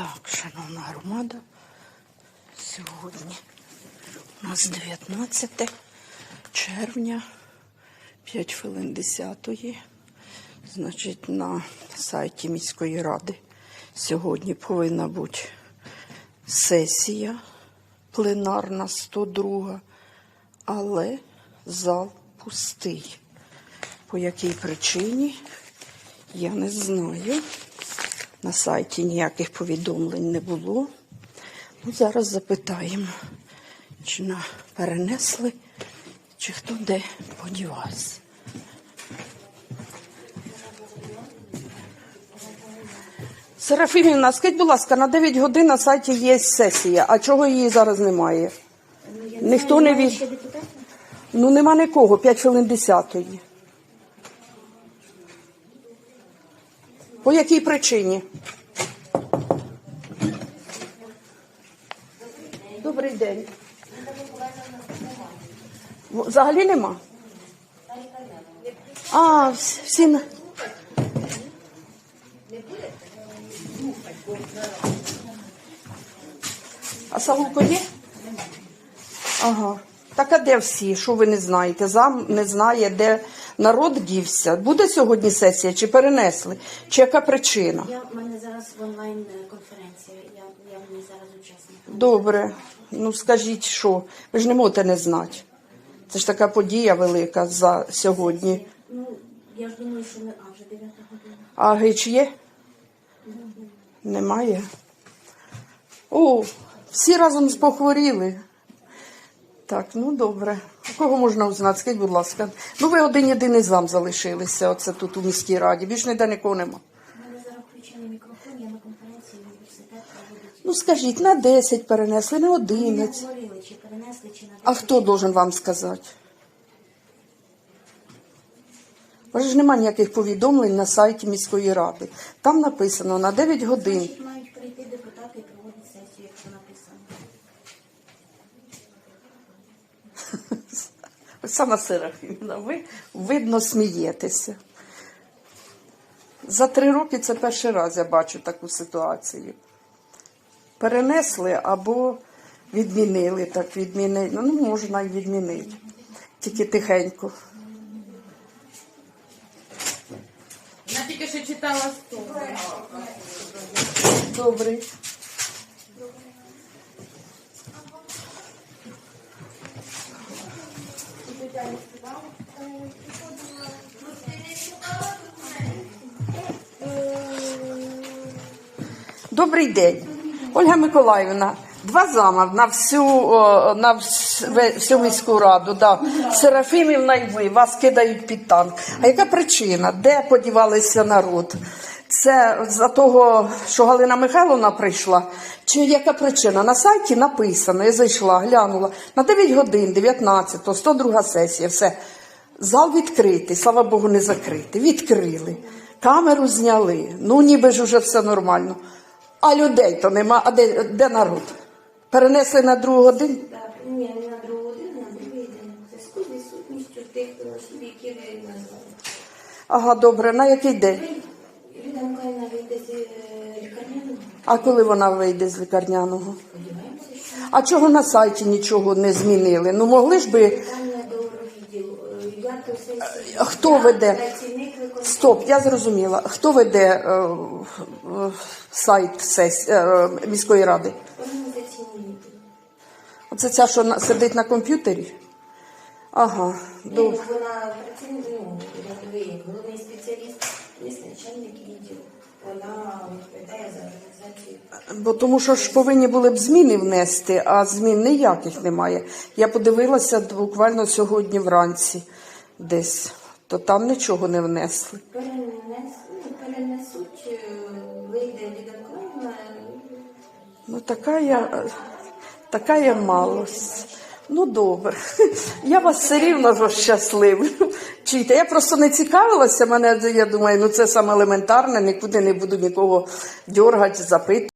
Так, шановна громада, сьогодні у нас 19 червня, 5 хвилин 10 Значить, на сайті міської ради сьогодні повинна бути сесія пленарна 102, але зал пустий. По якій причині я не знаю. На сайті ніяких повідомлень не було. Ну, зараз запитаємо, чи на перенесли, чи хто де подівався. Серафімівна, скажіть, будь ласка, на 9 годин на сайті є сесія, а чого її зараз немає? Ніхто не від... Ну нема нікого, 5 хвилин 10 По якій причині? Добрий день. Взагалі нема? А, вс- всі. на- А Савулко є? Ага. Так а де всі? Що ви не знаєте? Зам не знає, де народ дівся. Буде сьогодні сесія чи перенесли? Чи яка причина? Я в мене зараз в онлайн конференція. Я, я в ній зараз учасник. Добре. Ну скажіть, що? Ви ж не можете не знати. Це ж така подія велика за сьогодні. Ну я ж думаю, що не а вже 9 година. А гич є? Немає. О, всі разом похворіли. Так, ну добре. У кого можна узнати? Скажіть, будь ласка. Ну ви один єдиний зам залишилися. Оце тут у міській раді. Більш ніде нікого нема. Мене зараз включений мікрофон, я на конференції університет проводить. Ну скажіть, на 10 перенесли, на Ми 11. говорили, чи перенесли, чи на А хто должен вам сказати? У вас ж немає ніяких повідомлень на сайті міської ради. Там написано на 9 годин. Оксана Серафімівна, ви видно смієтеся. За три роки це перший раз я бачу таку ситуацію. Перенесли або відмінили, так відмінили. Ну, можна і відмінити. Тільки тихенько. Я тільки що читала сто. Добрий. Добрий день. Ольга Миколаївна, два зама на всю, на всю міську раду. Да. Серафімівна і ви, вас кидають під танк. А яка причина? Де подівалися народ? Це за того, що Галина Михайловна прийшла? Чи яка причина? На сайті написано, я зайшла, глянула. На 9 годин, 19, 102 сесія, все. Зал відкритий, слава Богу, не закритий. Відкрили. Камеру зняли. Ну, ніби ж уже все нормально. А людей то нема. А де, де народ? Перенесли на другу годину? Так, ні, не на другу годину, на другий день. Зв'язку з відсутністю тих осіб, які ви назвали. Ага, добре. На який день? Вийде з е, лікарняного. А коли вона вийде з лікарняного? А чого на сайті нічого не змінили? Ну могли ж би. Е. А хто веде? Стоп, я зрозуміла. Хто веде е, е, сайт сес... е, міської ради? Оце ця, що сидить на комп'ютері? Ага, Ну, добре. Вона працівник, ну, рядовий, головний спеціаліст, є начальник відділу. Вона відповідає за організацію. Бо тому що ж повинні були б зміни внести, а змін ніяких немає. Я подивилася буквально сьогодні вранці десь, то там нічого не внесли. Перенес, ну, перенесуть, е, вийде Ліда Миколаївна, Ну, така я, така я малость. Ну, добре. Я вас все рівно щасливлю. Чуєте, я просто не цікавилася, мене, я думаю, ну це саме елементарне, нікуди не буду нікого дергати, запитувати.